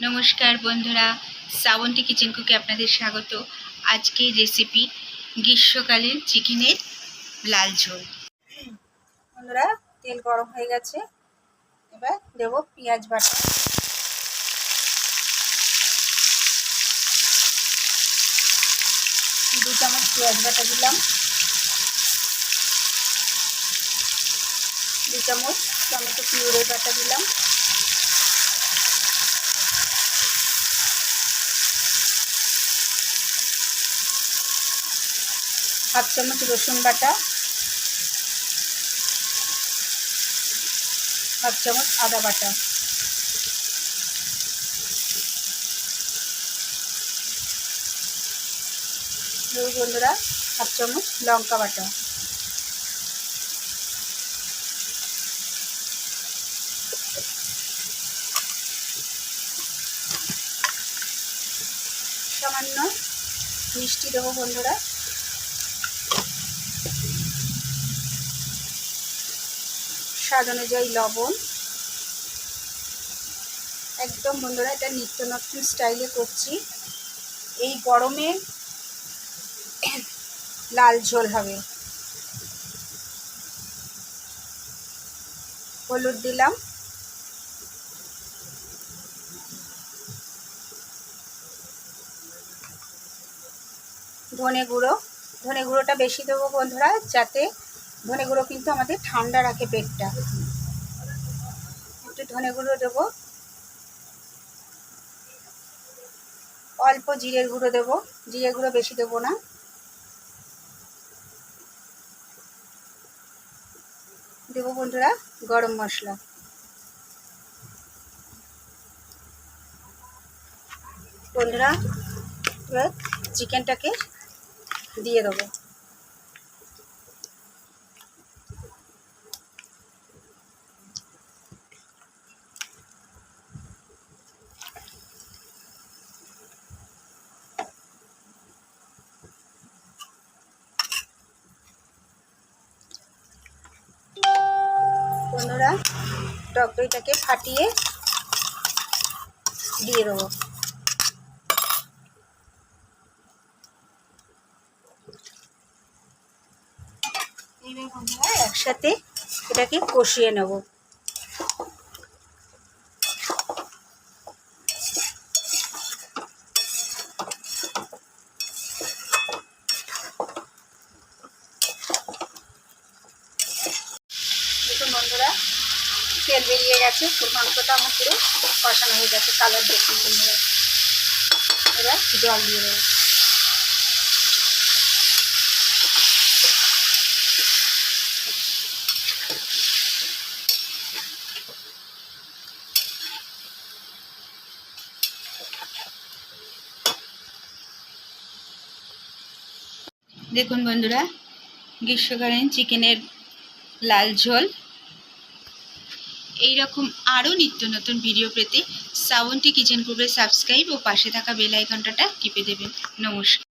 নমস্কার বন্ধুরা, শ্রাবন্তী কিচেন কুকে আপনাদের স্বাগত। আজকের রেসিপি গ্রীষ্মকালীন চিকেনের লাল ঝোল। বন্ধুরা, তেল গরম হয়ে গেছে। এবার দেবো পেঁয়াজ বাটা। দু চামচ পেঁয়াজ বাটা দিলাম। দু চামচ টমেটো পিউরে বাটা দিলাম। হাফ চামচ রসুন বাটা, হাফ চামচ আদা বাটা। বন্ধুরা, হাফ চামচ লঙ্কা বাটা। সামান্য মিষ্টি দেবো বন্ধুরা। স্বাদ অনুযায়ী লবণ। একদম বন্ধুরা, এটা নিত্য নতুন স্টাইলে করছি। এই গরমে লাল ঝোল হবে। হলুদ দিলাম। ধনে গুঁড়ো। ধনে গুঁড়োটা বেশি দেবো বন্ধুরা, যাতে ধনে গুঁড়ো কিন্তু আমাদের ঠান্ডা রাখে পেটটা। একটু ধনে গুঁড়ো দেবো। অল্প জিরের গুঁড়ো দেবো। জিরে গুঁড়ো বেশি দেবো না। দেবো বন্ধুরা গরম মশলা। বন্ধুরা চিকেনটাকে দিয়ে দেবো। বন্ধুরা টক দইটাকে ফাটিয়ে দিয়ে দেবো। একসাথে এটাকে কষিয়ে নেব দেখুন বন্ধুরা তেল বেরিয়ে গেছে ফুল মাংসটা আমার পুরো কষানো হয়ে গেছে, কালার দেখুন বন্ধুরা। এবার জল দিয়ে দেবো। দেখুন বন্ধুরা, গ্রীষ্মকালীন চিকেনের লাল ঝোল। এই রকম আরও নিত্য নতুন ভিডিও পেতে শ্রাবন্তী কিচেন গ্রুপে সাবস্ক্রাইব ও পাশে থাকা বেল আইকনটা টিপে দেবেন। নমস্কার।